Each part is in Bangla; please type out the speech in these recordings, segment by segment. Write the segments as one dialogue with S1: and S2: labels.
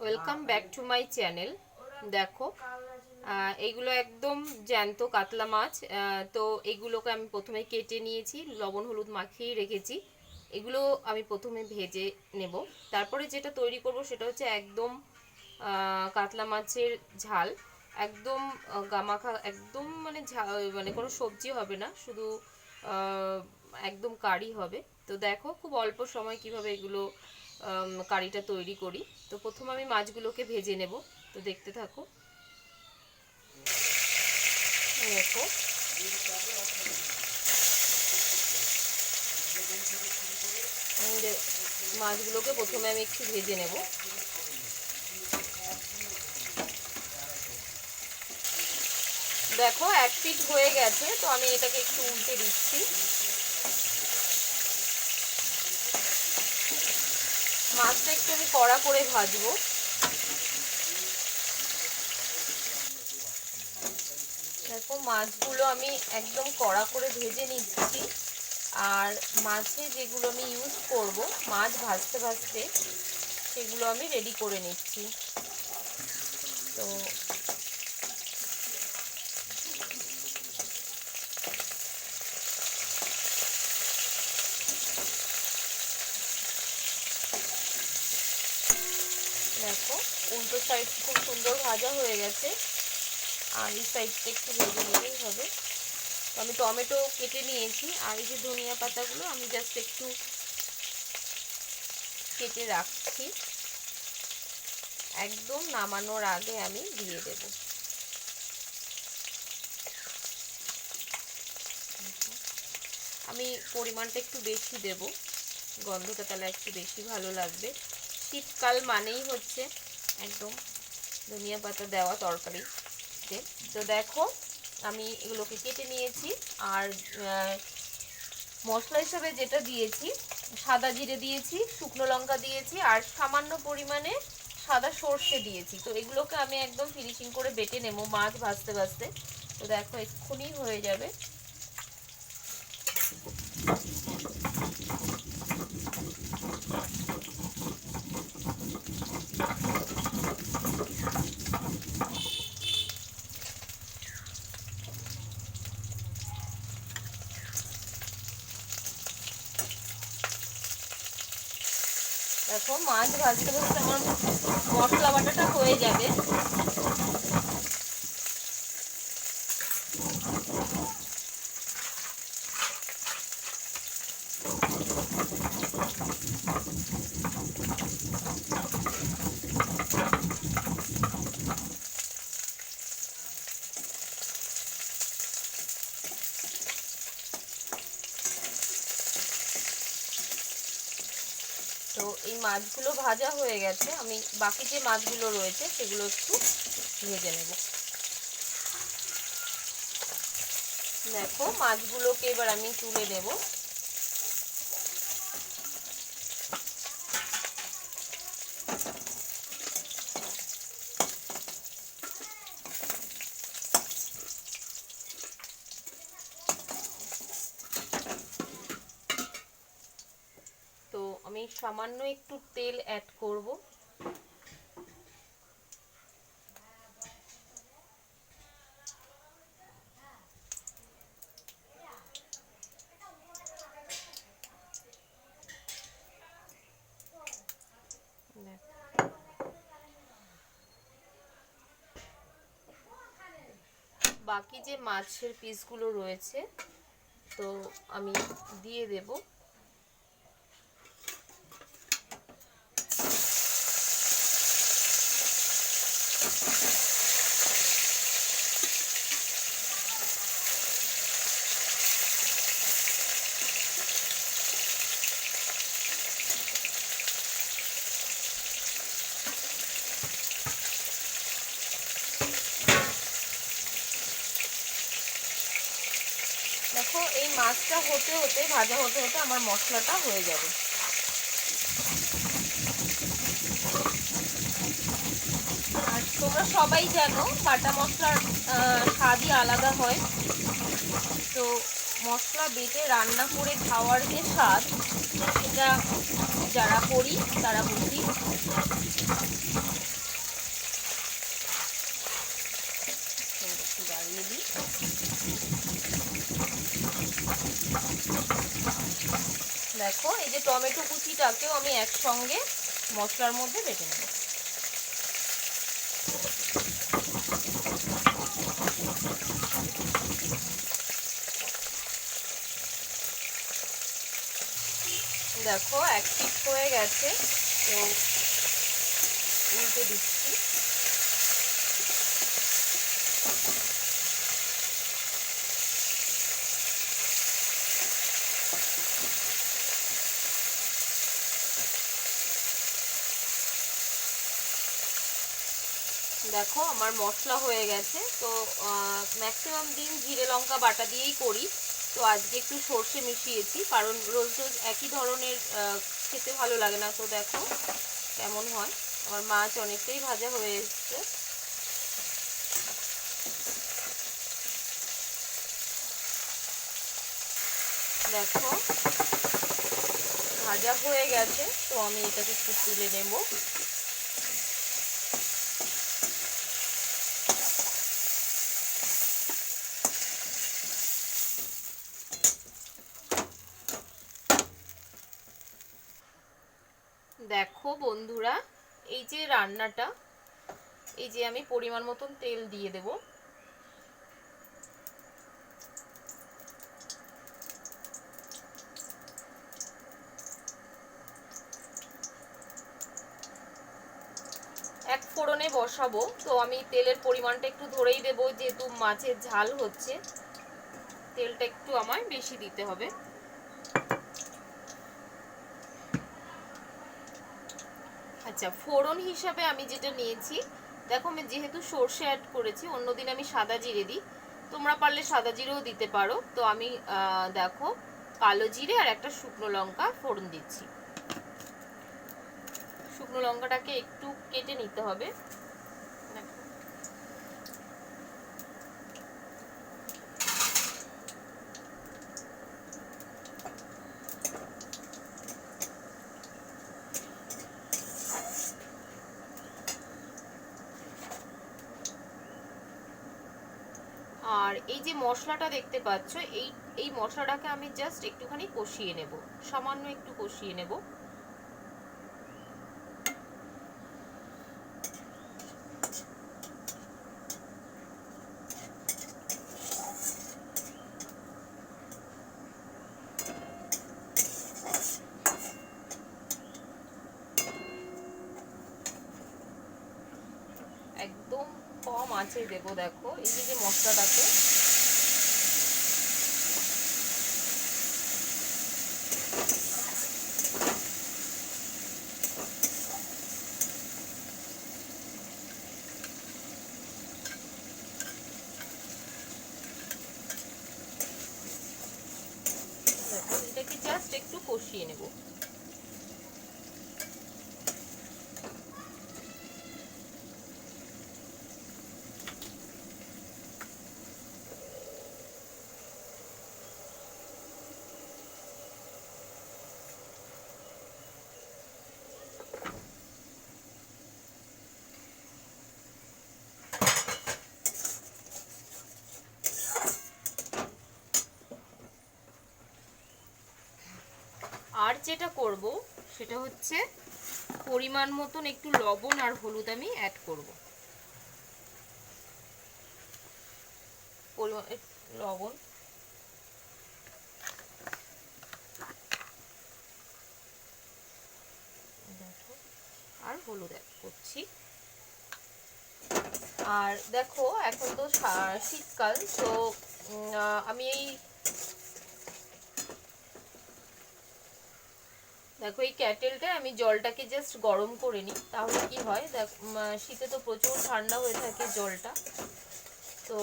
S1: Welcome back to my channel দেখো এগুলো একদম জ্যান্ত কাতলা মাছ। তো এগুলোকে আমি প্রথমে কেটে নিয়েছি, লবণ, হলুদ মাখিয়ে রেখেছি। এগুলো আমি প্রথমে ভেজে নেব। তারপরে যেটা তৈরি করব সেটা হচ্ছে একদম কাতলা মাছের ঝাল। একদম গামাখা, একদম মানে ঝা- মানে কোনো সবজি হবে না, শুধু একদম কারি হবে। তো দেখো, খুব অল্প সময় কীভাবে এগুলো কারিটা তৈরি করি। তো প্রথম আমি মাছগুলোকে ভেজে নেব। তো দেখতে থাকো। দেখো। মাছগুলোকে প্রথমে আমি একটু ভেজে নেব। দেখো, এক পিট হয়ে গেছে, তো আমি এটাকে একটু উল্টে দিচ্ছি। মাছটা একটু আমি কড়া করে ভাজবো। দেখো, মাছগুলো আমি একদম কড়া করে ভেজে নিচ্ছি। আর মাছে যেগুলো আমি ইউজ করব, মাছ ভাজতে ভাজতে, সেগুলো আমি রেডি করে নিচ্ছি। তো উল্টো সাইড খুব সুন্দর ভাজা হয়ে গেছে। আর এই সাইডটা একটু ভেজে নিলেই হবে। আমি টমেটো কেটে নিয়েছি, আর এই যে ধনিয়া পাতাগুলো আমি জাস্ট একটু কেটে রাখছি। একদম নামানোর আগে আমি দিয়ে দেব। আমি পরিমাণটা একটু বেশি দেব। গন্ধটা তাহলে একটু বেশি ভালো লাগবে। শীতকাল মানেই হচ্ছে একদম ধনিয়া পাতা দেওয়া তরকারিতে তো দেখো, আমি এগুলোকে কেটে নিয়েছি আর মশলা হিসাবে যেটা দিয়েছি, সাদা জিরে দিয়েছি, শুকনো লঙ্কা দিয়েছি আর সামান্য পরিমাণে সাদা সর্ষে দিয়েছি। তো এগুলোকে আমি একদম ফিনিশিং করে বেটে নেব মাছ ভাজতে ভাজতে। তো দেখো, এক্ষুনি হয়ে যাবে। দেখো মাছ ভাজতে ভাজতে আমার মশলা বাটাটা হয়ে যাবে। তো এই মাছগুলো ভাজা হয়ে গেছে। আমি বাকি যে মাছগুলো রয়েছে, সেগুলো একটু ভেজে নেব। দেখো, মাছগুলোকে এবার আমি তুলে দেব তো আমি সামান্য একটু তেল অ্যাড করব। বাকি যে মাছের পিসগুলো রয়েছে তো আমি দিয়ে দেবো দেখো এই মাছটা হতে হতে, ভাজা হতে হতে আমার মশলাটা হয়ে যাবে। আর তোমরা সবাই জানো, বাটা মশলার স্বাদই আলাদা হয়। তো মশলা বেটে রান্না করে খাওয়ার যে স্বাদ, সেটা যারা করি, তারা বুঝি একটু বাড়িয়ে দিই দেখো, এই যে টমেটো কুচিটাকেও আমি একসঙ্গে মশলার মধ্যে বেটে নেব। দেখো, এক পিট হয়ে গেছে, তো উল্টে দিচ্ছি। দেখো, আমার মশলা হয়ে গেছে। তো ম্যাক্সিমাম দিন জিরে লঙ্কা বাটা দিয়েই করি। তো আজকে একটু সর্ষে মিশিয়েছি, কারণ রোজ রোজ একই ধরনের খেতে ভালো লাগে না। তো দেখো কেমন হয়। আমার মাছ অনেকটাই ভাজা হয়ে এসছে। দেখো, ভাজা হয়ে গেছে। তো আমি এটাকে একটু তুলে নেব। দেখো বন্ধুরা, এই যে রান্নাটা, এই যে আমি পরিমাণ মতন তেল দিয়ে দেব। এক ফোড়নে বসাবো, তো আমি তেলের পরিমাণটা একটু ধরেই দেবো, যেহেতু মাছের ঝাল হচ্ছে, তেলটা একটু আমায় বেশি দিতে হবে। আচ্ছা ফোড়ন হিসাবে আমি যেটা নিয়েছি, দেখো আমি যেহেতু সর্ষে অ্যাড করেছি, অন্যদিন আমি সাদা জিরে দিই। তোমরা পারলে সাদা জিরেও দিতে পারো। তো আমি দেখো কালো জিরে আর একটা শুকনো লঙ্কা ফোড়ন দিচ্ছি। শুকনো লঙ্কাটাকে একটু কেটে নিতে হবে। এই যে মশলাটা দেখতে পাচ্ছ, এই এই মশলাটাকে আমি জাস্ট একটুখানি কষিয়ে নেব। সামান্য একটু কষিয়ে নেব একদম কম আঁচে দেবো দেখো। এই যে যে মশলাটাকে এটাকে জাস্ট একটু কষিয়ে নেব। আর যেটা করব, সেটা হচ্ছে পরিমাণ মতন একটু লবণ আর হলুদ আমি অ্যাড করব। লবণ। আর হলুদ অ্যাড করছি। আর দেখো, এখন তো শীতকাল, তো আমি এই দেখো, এই ক্যাটেলটা আমি জলটাকে জাস্ট গরম করে নিই, তাহলে কি হয়? দেখ শীতে তো প্রচুর ঠান্ডা হয়ে থাকে জলটা। তো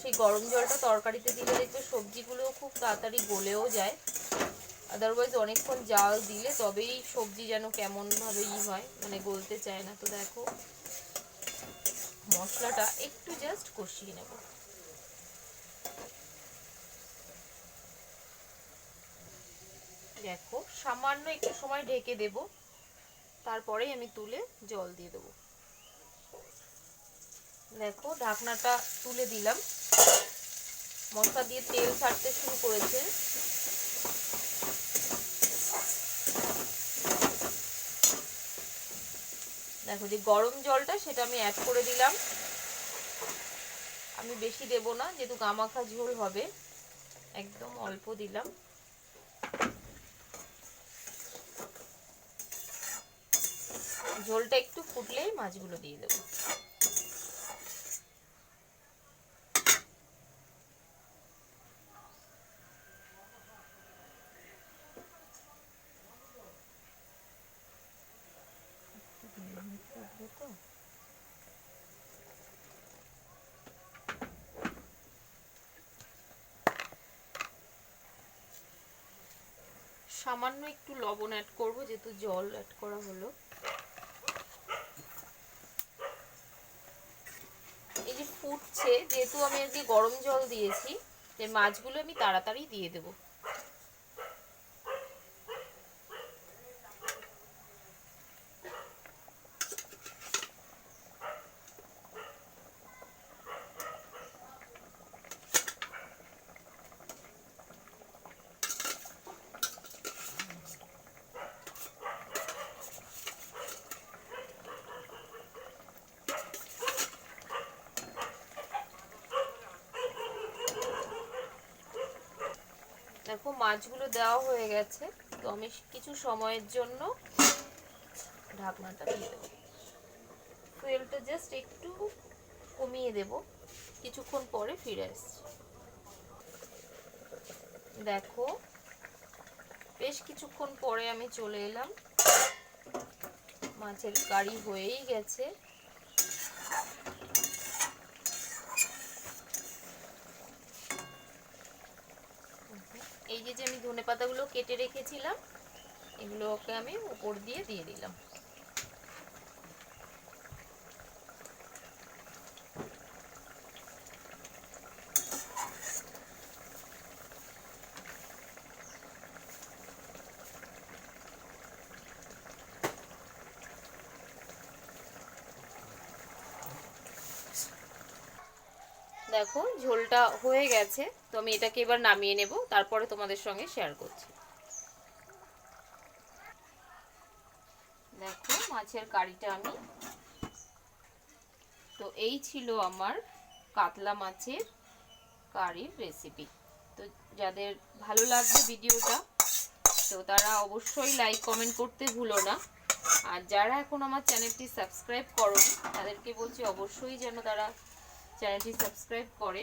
S1: সেই গরম জলটা তরকারিতে দিলে দেখবে সবজিগুলো খুব তাড়াতাড়ি গলেও যায়। আদারওয়াইজ অনেকক্ষণ জাল দিলে তবেই সবজি যেন কেমনভাবে ই হয় মানে গলতে চায় না। তো দেখো, মশলাটা একটু জাস্ট কষিয়ে নেব। দেখো, সামান্য একটু সময় ঢেকে দেব। তারপরেই আমি তুলে জল দিয়ে দেবো। দেখো, ঢাকনাটা তুলে দিলাম। মশলা দিয়ে তেল ছাড়তে শুরু করেছে। দেখো, যে গরম জলটা সেটা আমি অ্যাড করে দিলাম। আমি বেশি দেব না, যেহেতু গামাখা ঝোল হবে। একদম অল্প দিলাম। ঝোলটা একটু ফুটলেই মাছগুলো দিয়ে দেবো। সামান্য একটু লবণ অ্যাড করব, যেহেতু জল অ্যাড করা হলো এই যে ফুটছে যেহেতু আমি আজকে গরম জল দিয়েছি যে মাছগুলো আমি তাড়াতাড়ি দিয়ে দেবো। দেখো মাছগুলো দেওয়া হয়ে গেছে, তো আমি কিছু সময়ের জন্য ঢাকনাটা দিয়ে দেবো। ফুয়েলটা জাস্ট একটু কমিয়ে দেব, কিছুক্ষণ পরে ফিরে আসছি। দেখো, বেশ কিছুক্ষণ পরে আমি চলে এলাম। মাছের কারি হয়েই গেছে। যে যে আমি ধনে পাতাগুলো কেটে রেখেছিলাম এগুলোকে আমি উপর দিয়ে দিয়ে দিলাম। দেখো, ঝোলটা হয়ে গেছে। তো আমি এটাকে এবার নামিয়ে নেব, তারপরে তোমাদের সঙ্গে শেয়ার করছি। দেখো, মাছের কারিটা আমি। তো এই ছিল আমার কাতলা মাছের কারির রেসিপি তো যাদের ভালো লাগবে ভিডিওটা, তো তারা অবশ্যই লাইক কমেন্ট করতে ভুলো না। আর যারা এখন আমার চ্যানেলটি সাবস্ক্রাইব করো তাদেরকে বলছি অবশ্যই যেন তারা চ্যানেলটি সাবস্ক্রাইব করে।